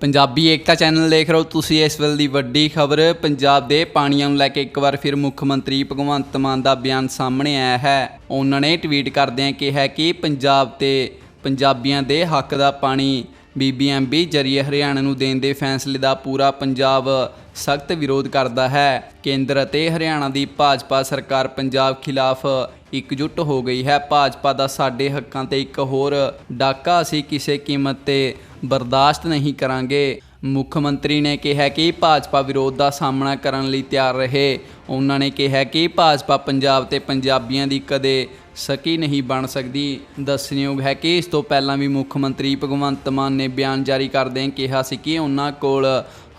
ਪੰਜਾਬੀ ਏਕਤਾ channel ਦੇਖ ਰਹੇ ਹੋ ਤੁਸੀਂ ਇਸ ਵੇਲੇ ਦੀ ਵੱਡੀ ਖਬਰ, ਪੰਜਾਬ ਦੇ ਪਾਣੀਆਂ ਨੂੰ ਲੈ ਕੇ ਇੱਕ ਵਾਰ ਫਿਰ ਮੁੱਖ ਮੰਤਰੀ ਭਗਵੰਤ ਮਾਨ ਦਾ ਬਿਆਨ ਸਾਹਮਣੇ ਆਇਆ ਹੈ। ਉਹਨਾਂ ਨੇ ਟਵੀਟ ਕਰਦਿਆਂ ਕਿਹਾ ਕਿ ਪੰਜਾਬ ਤੇ ਪੰਜਾਬੀਆਂ ਦੇ ਹੱਕ ਦਾ ਪਾਣੀ ਬੀਬੀਐਮਬੀ ਜਰੀਏ ਹਰਿਆਣਾ ਨੂੰ ਦੇਣ ਦੇ ਫੈਸਲੇ ਦਾ ਪੂਰਾ ਪੰਜਾਬ ਸਖਤ ਵਿਰੋਧ ਕਰਦਾ ਹੈ। ਕੇਂਦਰ ਅਤੇ ਹਰਿਆਣਾ ਦੀ ਭਾਜਪਾ ਸਰਕਾਰ ਪੰਜਾਬ ਖਿਲਾਫ ਇਕਜੁੱਟ ਹੋ ਗਈ ਹੈ। ਭਾਜਪਾ ਦਾ ਸਾਡੇ ਹੱਕਾਂ ਤੇ ਇੱਕ ਹੋਰ ਡਾਕਾ ਅਸੀਂ ਕਿਸੇ ਕੀਮਤ ਤੇ ਬਰਦਾਸ਼ਤ ਨਹੀਂ ਕਰਾਂਗੇ। ਮੁੱਖ ਮੰਤਰੀ ਨੇ ਕਿਹਾ ਕਿ ਭਾਜਪਾ ਵਿਰੋਧ ਦਾ ਸਾਹਮਣਾ ਕਰਨ ਲਈ ਤਿਆਰ ਰਹੇ। ਉਹਨਾਂ ਨੇ ਕਿਹਾ ਕਿ ਭਾਜਪਾ ਪੰਜਾਬ ਤੇ ਪੰਜਾਬੀਆਂ ਦੀ ਕਦੇ ਸਕੀ ਨਹੀਂ ਬਣ ਸਕਦੀ। ਦੱਸਣਯੋਗ ਹੈ ਕਿ ਇਸ ਤੋਂ ਪਹਿਲਾਂ ਵੀ ਮੁੱਖ ਮੰਤਰੀ ਭਗਵੰਤ ਮਾਨ ਨੇ ਬਿਆਨ ਜਾਰੀ ਕਰਦਿਆਂ ਕਿਹਾ ਸੀ ਕਿ ਉਹਨਾਂ ਕੋਲ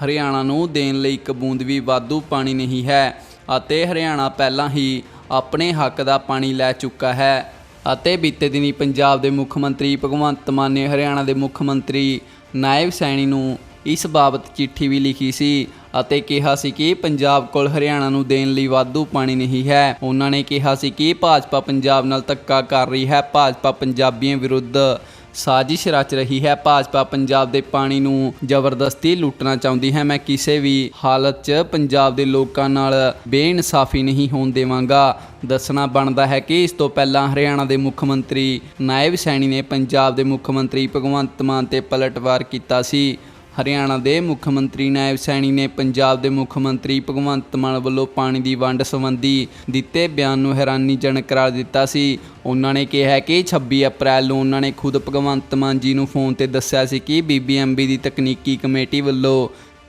ਹਰਿਆਣਾ ਨੂੰ ਦੇਣ ਲਈ ਇੱਕ ਬੂੰਦ ਵੀ ਵਾਧੂ ਪਾਣੀ ਨਹੀਂ ਹੈ ਅਤੇ ਹਰਿਆਣਾ ਪਹਿਲਾਂ ਹੀ ਆਪਣੇ ਹੱਕ ਦਾ ਪਾਣੀ ਲੈ ਚੁੱਕਾ ਹੈ ਅਤੇ ਬੀਤੇ ਦਿਨੀ ਪੰਜਾਬ ਦੇ ਮੁੱਖ ਮੰਤਰੀ ਭਗਵੰਤ ਮਾਨ ਨੇ ਹਰਿਆਣਾ ਦੇ ਮੁੱਖ ਮੰਤਰੀ ਨਾਇਬ ਸੈਣੀ ਨੂੰ ਇਸ ਬਾਬਤ ਚਿੱਠੀ ਵੀ ਲਿਖੀ ਸੀ ਅਤੇ ਕਿਹਾ ਸੀ ਕਿ ਪੰਜਾਬ ਕੋਲ ਹਰਿਆਣਾ ਨੂੰ ਦੇਣ ਲਈ ਵਾਧੂ ਪਾਣੀ ਨਹੀਂ ਹੈ। ਉਹਨਾਂ ਨੇ ਕਿਹਾ ਸੀ ਕਿ ਭਾਜਪਾ ਪੰਜਾਬ ਨਾਲ ਧੱਕਾ ਕਰ ਰਹੀ ਹੈ। ਭਾਜਪਾ ਪੰਜਾਬੀਆਂ ਵਿਰੁੱਧ ਸਾਜ਼ਿਸ਼ ਰਚ ਰਹੀ ਹੈ। ਭਾਜਪਾ ਪੰਜਾਬ ਦੇ ਪਾਣੀ ਨੂੰ ਜ਼ਬਰਦਸਤੀ ਲੁੱਟਣਾ ਚਾਹੁੰਦੀ ਹੈ। ਮੈਂ ਕਿਸੇ ਵੀ ਹਾਲਤ 'ਚ ਪੰਜਾਬ ਦੇ ਲੋਕਾਂ ਨਾਲ ਬੇਇਨਸਾਫੀ ਨਹੀਂ ਹੋਣ ਦੇਵਾਂਗਾ। ਦੱਸਣਾ ਬਣਦਾ ਹੈ ਕਿ ਇਸ ਤੋਂ ਪਹਿਲਾਂ ਹਰਿਆਣਾ ਦੇ ਮੁੱਖ ਮੰਤਰੀ ਨਾਇਬ ਸੈਣੀ ਨੇ ਪੰਜਾਬ ਦੇ ਮੁੱਖ ਮੰਤਰੀ ਭਗਵੰਤ ਮਾਨ ਤੇ ਪਲਟਵਾਰ ਕੀਤਾ ਸੀ। ਹਰਿਆਣਾ ਦੇ ਮੁੱਖ ਮੰਤਰੀ ਨਾਇਬ ਸੈਣੀ ਨੇ ਪੰਜਾਬ ਦੇ ਮੁੱਖ ਮੰਤਰੀ ਭਗਵੰਤ ਮਾਨ ਵੱਲੋਂ ਪਾਣੀ ਦੀ ਵੰਡ ਸੰਬੰਧੀ ਦਿੱਤੇ ਬਿਆਨ ਨੂੰ ਹੈਰਾਨੀਜਨਕ ਕਰਾਰ ਦਿੱਤਾ ਸੀ। ਉਹਨਾਂ ਨੇ ਕਿਹਾ ਕਿ 26 ਅਪ੍ਰੈਲ ਨੂੰ ਉਹਨਾਂ ਨੇ ਖੁਦ ਭਗਵੰਤ ਮਾਨ ਜੀ ਨੂੰ ਫੋਨ ਤੇ ਦੱਸਿਆ ਸੀ ਕਿ ਬੀਬੀਐਮਬੀ ਦੀ ਤਕਨੀਕੀ ਕਮੇਟੀ ਵੱਲੋਂ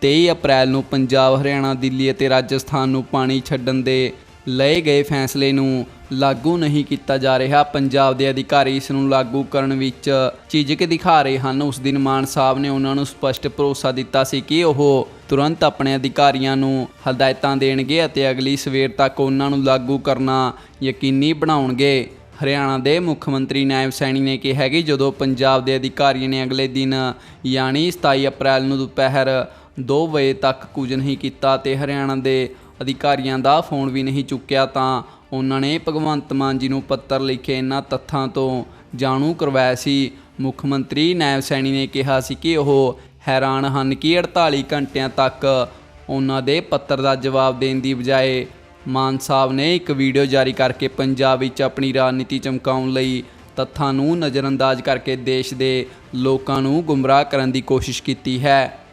23 ਅਪ੍ਰੈਲ ਨੂੰ ਪੰਜਾਬ, ਹਰਿਆਣਾ, ਦਿੱਲੀ ਅਤੇ ਰਾਜਸਥਾਨ ਨੂੰ ਪਾਣੀ ਛੱਡਣ ਦੇ ਲਏ ਗਏ ਫੈਸਲੇ ਨੂੰ ਲਾਗੂ ਨਹੀਂ ਕੀਤਾ ਜਾ ਰਿਹਾ। ਪੰਜਾਬ ਦੇ ਅਧਿਕਾਰੀ ਇਸ ਨੂੰ ਲਾਗੂ ਕਰਨ ਵਿੱਚ ਝਿਜਕ ਦਿਖਾ ਰਹੇ ਹਨ। ਉਸ ਦਿਨ ਮਾਨ ਸਾਹਿਬ ਨੇ ਉਹਨਾਂ ਨੂੰ ਸਪਸ਼ਟ ਭਰੋਸਾ ਦਿੱਤਾ ਸੀ ਕਿ ਉਹ ਤੁਰੰਤ ਆਪਣੇ ਅਧਿਕਾਰੀਆਂ ਨੂੰ ਹਦਾਇਤਾਂ ਦੇਣਗੇ ਅਤੇ ਅਗਲੀ ਸਵੇਰ ਤੱਕ ਉਹਨਾਂ ਨੂੰ ਲਾਗੂ ਕਰਨਾ ਯਕੀਨੀ ਬਣਾਉਣਗੇ। ਹਰਿਆਣਾ ਦੇ ਮੁੱਖ ਮੰਤਰੀ ਨਾਇਬ ਸੈਣੀ ਨੇ ਕਿਹਾ ਕਿ ਜਦੋਂ ਪੰਜਾਬ ਦੇ ਅਧਿਕਾਰੀਆਂ ਨੇ ਅਗਲੇ ਦਿਨ ਯਾਨੀ 27 ਅਪ੍ਰੈਲ ਨੂੰ ਦੁਪਹਿਰ 2 ਵਜੇ ਤੱਕ ਕੁਝ ਨਹੀਂ ਕੀਤਾ ਤੇ ਹਰਿਆਣਾ ਦੇ ਅਧਿਕਾਰੀਆਂ ਦਾ ਫੋਨ ਵੀ ਨਹੀਂ ਚੁੱਕਿਆ ਤਾਂ ਉਹਨਾਂ ਨੇ ਭਗਵੰਤ ਮਾਨ ਜੀ ਨੂੰ ਪੱਤਰ ਲਿਖੇ ਇਹਨਾਂ ਤੱਥਾਂ ਤੋਂ ਜਾਣੂ ਕਰਵਾਇਆ ਸੀ। ਮੁੱਖ ਮੰਤਰੀ ਨਾਇਬ ਸੈਣੀ ਨੇ ਕਿਹਾ ਸੀ ਕਿ ਉਹ ਹੈਰਾਨ ਹਨ ਕਿ 48 ਘੰਟਿਆਂ ਤੱਕ ਉਹਨਾਂ ਦੇ ਪੱਤਰ ਦਾ ਜਵਾਬ ਦੇਣ ਦੀ ਬਜਾਏ ਮਾਨ ਸਾਹਿਬ ਨੇ ਇੱਕ ਵੀਡੀਓ ਜਾਰੀ ਕਰਕੇ ਪੰਜਾਬ ਵਿੱਚ ਆਪਣੀ ਰਾਜਨੀਤੀ ਚਮਕਾਉਣ ਲਈ ਤੱਥਾਂ ਨੂੰ ਨਜ਼ਰਅੰਦਾਜ਼ ਕਰਕੇ ਦੇਸ਼ ਦੇ ਲੋਕਾਂ ਨੂੰ ਗੁੰਮਰਾਹ ਕਰਨ ਦੀ ਕੋਸ਼ਿਸ਼ ਕੀਤੀ ਹੈ।